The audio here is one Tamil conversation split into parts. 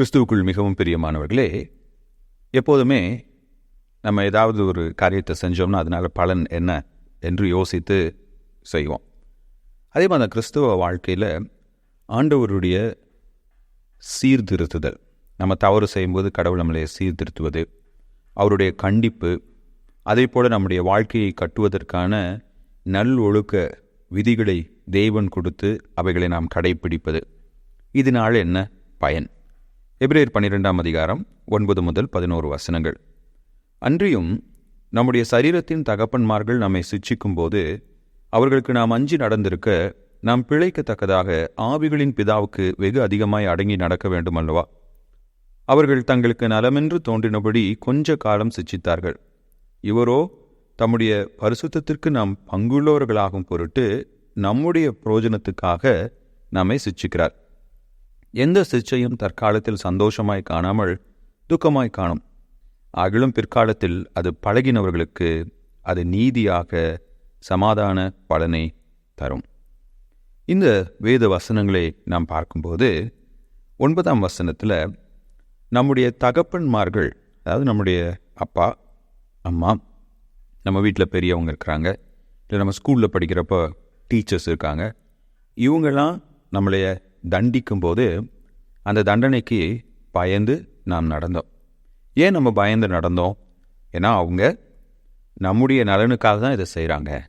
கிறிஸ்துவுக்குள் மிகவும் பிரியமானவர்களே எப்போதுமே நம்ம ஏதாவது ஒரு காரியத்தை செஞ்சோம்னா அதனால் பலன் என்ன என்று யோசித்து செய்வோம். அதே மாதிரி அந்த கிறிஸ்துவ வாழ்க்கையில் ஆண்டவருடைய சீர்திருத்துதல் நம்ம தவறு செய்யும்போது கடவுள் நம்மளை சீர்திருத்துவது அவருடைய கண்டிப்பு அதே போல் நம்முடைய வாழ்க்கையை கட்டுவதற்கான நல் ஒழுக்க விதிகளை தெய்வன் கொடுத்து அவைகளை நாம் கடைப்பிடிப்பது இதனால் என்ன பயன்? எபிரேர் பன்னிரெண்டாம் அதிகாரம் ஒன்பது முதல் பதினோரு வசனங்கள். அன்றியும் நம்முடைய சரீரத்தின் தகப்பன்மார்கள் நம்மை சிட்சிக்கும் போது அவர்களுக்கு நாம் அஞ்சி நடந்திருக்க நாம் பிழைக்கத்தக்கதாக ஆவிகளின் பிதாவுக்கு வெகு அதிகமாய் அடங்கி நடக்க வேண்டும் அல்லவா அவர்கள் தங்களுக்கு நலமென்று தோன்றினபடி கொஞ்ச காலம் சிச்சித்தார்கள். இவரோ தம்முடைய பரிசுத்தத்திற்கு நாம் பங்குள்ளவர்களாகும் பொருட்டு நம்முடைய புரோஜனத்துக்காக நம்மை சிச்சிக்கிறார். எந்த சிச்சையும் தற்காலத்தில் சந்தோஷமாய் காணாமல் துக்கமாய் காணும். ஆகிலும் பிற்காலத்தில் அது பழகினவர்களுக்கு அது நீதியாக சமாதான பலனை தரும். இந்த வேத வசனங்களை நாம் பார்க்கும்போது ஒன்பதாம் வசனத்தில் நம்முடைய தகப்பன்மார்கள் அதாவது நம்முடைய அப்பா அம்மா நம்ம வீட்டில் பெரியவங்க இருக்கிறாங்க இல்லை நம்ம ஸ்கூலில் படிக்கிறப்போ டீச்சர்ஸ் இருக்காங்க இவங்கெல்லாம் நம்மளைய தண்டிக்கும் போது அந்த தண்டனைக்கு பயந்து நாம் நடந்தோம். ஏன் நம்ம பயந்து நடந்தோம்? ஏன்னா அவங்க நம்முடைய நலனுக்காக தான் இதை செய்கிறாங்க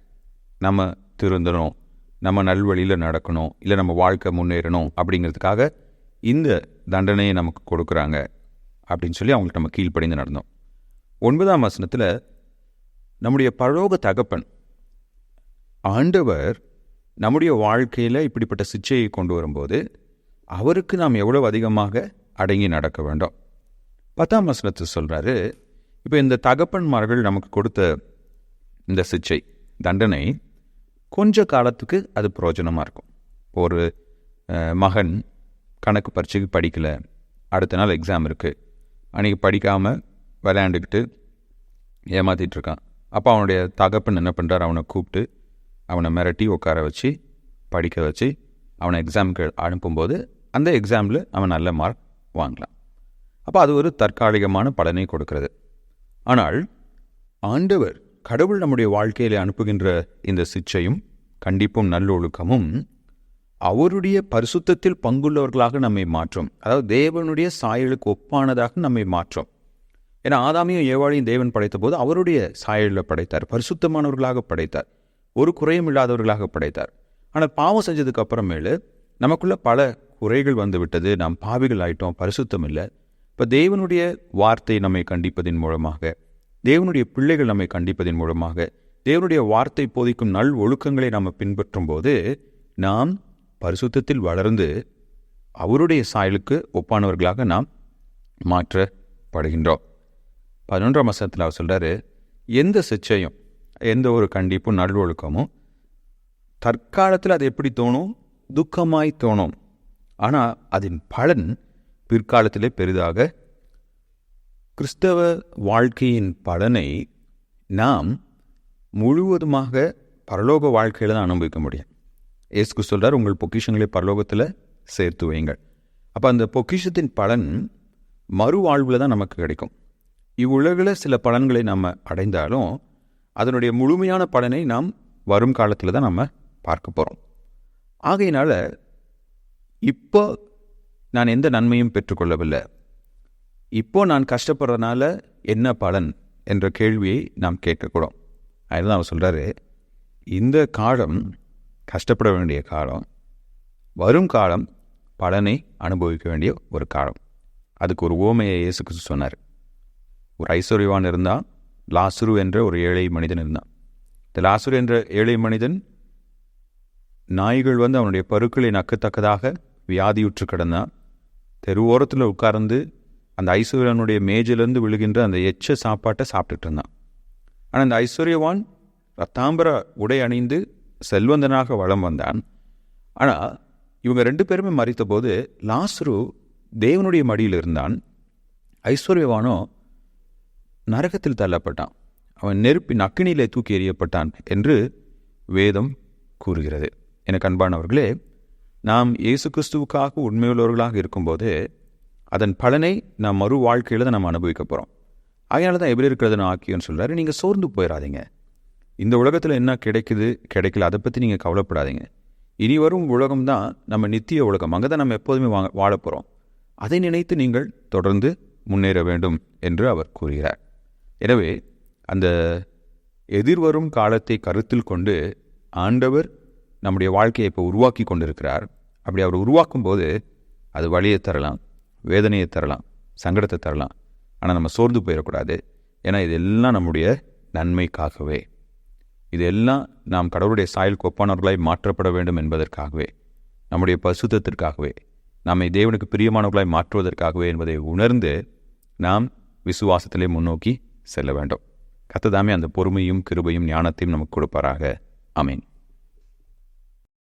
நம்ம திருந்தணும் நம்ம நல்வழியில் நடக்கணும் இல்லை நம்ம வாழ்க்கை முன்னேறணும் அப்படிங்கிறதுக்காக இந்த தண்டனையை நமக்கு கொடுக்குறாங்க அப்படின்னு சொல்லி அவங்களுக்கு நம்ம கீழ்ப்படிந்து நடந்தோம். ஒன்பதாம் வசனத்தில் நம்முடைய பழோக தகப்பன் ஆண்டவர் நம்முடைய வாழ்க்கையில் இப்படிப்பட்ட சிச்சையை கொண்டு வரும்போது அவருக்கு நாம் எவ்வளவு அதிகமாக அடங்கி நடக்க வேண்டும்? பத்தாம் வசனத்தை சொல்கிறாரு இப்போ இந்த தகப்பன்மார்கள் நமக்கு கொடுத்த இந்த சிச்சை தண்டனை கொஞ்ச காலத்துக்கு அது பிரயோஜனமாக இருக்கும். ஒரு மகன் கணக்கு பரீட்சைக்கு படிக்கலை அடுத்த நாள் எக்ஸாம் இருக்குது அன்றைக்கி படிக்காமல் விளையாண்டுக்கிட்டு ஏமாற்றிட்டு இருக்கான். அப்போ அவனுடைய தகப்பன் என்ன பண்ணுறார் அவனை கூப்பிட்டு அவனை மிரட்டி உட்கார வச்சு படிக்க வச்சு அவனை எக்ஸாமுக்கு அனுப்பும்போது அந்த எக்ஸாமில் அவன் நல்ல மார்க் வாங்கலாம். அப்போ அது ஒரு தற்காலிகமான பலனை கொடுக்கிறது. ஆனால் ஆண்டவர் கடவுள் நம்முடைய வாழ்க்கையில் அனுப்புகின்ற இந்த சிச்சையும் கண்டிப்பும் நல்லொழுக்கமும் அவருடைய பரிசுத்தத்தில் பங்குள்ளவர்களாக நம்மை மாற்றும். அதாவது தேவனுடைய சாயலுக்கு ஒப்பானதாக நம்மை மாற்றும். ஏன்னா ஆதாமியும் ஏவாளையும் தேவன் படைத்த போது அவருடைய சாயலில் படைத்தார். பரிசுத்தமானவர்களாக படைத்தார். ஒரு குறையும் இல்லாதவர்களாக படைத்தார். ஆனால் பாவம் செஞ்சதுக்கு அப்புறமேலு நமக்குள்ள பல குறைகள் வந்துவிட்டது நாம் பாவிகள் ஆயிட்டோம் பரிசுத்தம் இல்லை. இப்போ தேவனுடைய வார்த்தை நம்மை கண்டிப்பதின் மூலமாக தேவனுடைய பிள்ளைகள் நம்மை கண்டிப்பதின் மூலமாக தேவனுடைய வார்த்தை போதிக்கும் நல் ஒழுக்கங்களை நாம் பின்பற்றும் போது நாம் பரிசுத்தத்தில் வளர்ந்து அவருடைய சாயலுக்கு ஒப்பானவர்களாக நாம் மாற்றப்படுகின்றோம். பதினொன்றாம் வசனத்தில் அவர் சொல்கிறாரு எந்த சிச்சையும் எந்த ஒரு கண்டிப்பும் நல்லொழுக்கமும் தற்காலத்தில் அது எப்படி தோணும்? துக்கமாய் தோணும். ஆனால் அதன் பலன் பிற்காலத்திலே பெரிதாக கிறிஸ்தவ வாழ்க்கையின் பலனை நாம் முழுவதுமாக பரலோக வாழ்க்கையில் தான் அனுபவிக்க முடியும். ஏசுக்கு சொல்கிறார் உங்கள் பொக்கிஷங்களை பரலோகத்தில் சேர்த்து வையுங்கள். அப்போ அந்த பொக்கிஷத்தின் பலன் மறுவாழ்வில் தான் நமக்கு கிடைக்கும். இவ்வுலகில் சில பலன்களை நம்ம அடைந்தாலும் அதனுடைய முழுமையான பலனை நாம் வரும் காலத்தில் தான் நம்ம பார்க்க போகிறோம் ஆகையினால் இப்போ நான் எந்த நன்மையும் பெற்றுக்கொள்ளவில்லை இப்போ நான் கஷ்டப்படுறதுனால என்ன பலன் என்ற கேள்வியை நாம் கேட்கக்கூடும் அதுதான் அவர் சொல்கிறாரு இந்த காலம் கஷ்டப்பட வேண்டிய காலம் வரும் காலம் பலனை அனுபவிக்க வேண்டிய ஒரு காலம். அதுக்கு ஒரு ஓமையை இயேசுக்கு சொன்னார். ஒரு ஐஸ்வர்யவான் இருந்தால் லாசுரு என்ற ஒரு ஏழை மனிதன் இருந்தான். இந்த லாசுரு என்ற ஏழை மனிதன் நாய்கள் வந்து அவனுடைய பருக்களை நக்கத்தக்கதாக வியாதியுற்று கிடந்தான். தெருவோரத்தில் உட்கார்ந்து அந்த ஐஸ்வர்யனுடைய மேஜிலிருந்து விழுகின்ற அந்த எச்ச சாப்பாட்டை சாப்பிட்டுட்டு இருந்தான். ஆனால் அந்த ஐஸ்வர்யவான் ரத்தாம்பர உடை அணிந்து செல்வந்தனாக வளம் வந்தான். ஆனால் இவங்க ரெண்டு பேருமே மறித்த போது லாஸ்ரு தேவனுடைய மடியில் இருந்தான் ஐஸ்வர்யவானோ நரகத்தில் தள்ளப்பட்டான். அவன் நெருப்பின் அக்கினியிலே தூக்கி எறியப்பட்டான் என்று வேதம் கூறுகிறது. எனக்கு அன்பானவர்களே நாம் இயேசு கிறிஸ்துவுக்காக உண்மையுள்ளவர்களாக இருக்கும்போது அதன் பலனை நாம் மறு வாழ்க்கையில் தான் நம்ம அனுபவிக்க போகிறோம் அதனால தான் எப்படி இருக்கிறது ஆக்கியோன்னு சொல்கிறாரு நீங்கள் சோர்ந்து போயிடாதீங்க இந்த உலகத்தில் என்ன கிடைக்குது கிடைக்கல அதை பற்றி நீங்கள் கவலைப்படாதீங்க. இனி வரும் உலகம் தான் நம்ம நித்திய உலகம். அங்கே தான் நம்ம எப்போதுமே வா வாழ போகிறோம் அதை நினைத்து நீங்கள் தொடர்ந்து முன்னேற வேண்டும் என்று அவர் கூறுகிறார். எனவே அந்த எதிர்வரும் காலத்தை கருத்தில் கொண்டு ஆண்டவர் நம்முடைய வாழ்க்கையை இப்போ உருவாக்கி கொண்டிருக்கிறார். அப்படி அவர் உருவாக்கும் போது அது வழியை தரலாம் வேதனையை தரலாம் சங்கடத்தை தரலாம். ஆனால் நம்ம சோர்ந்து போயிடக்கூடாது. ஏன்னா இதெல்லாம் நம்முடைய நன்மைக்காகவே. இதெல்லாம் நாம் கடவுளுடைய சாயல் கொப்பானவர்களாய் மாற்றப்பட வேண்டும் என்பதற்காகவே நம்முடைய பசுத்தத்திற்காகவே நம்மை தேவனுக்கு பிரியமானவர்களாய் மாற்றுவதற்காகவே என்பதை உணர்ந்து நாம் விசுவாசத்திலே முன்னோக்கி செல்ல வேண்டும். கத்ததாமே அந்த பொறுமையும் கிருபையும் ஞானத்தையும் நமக்கு கொடுப்பாராக. அமீன்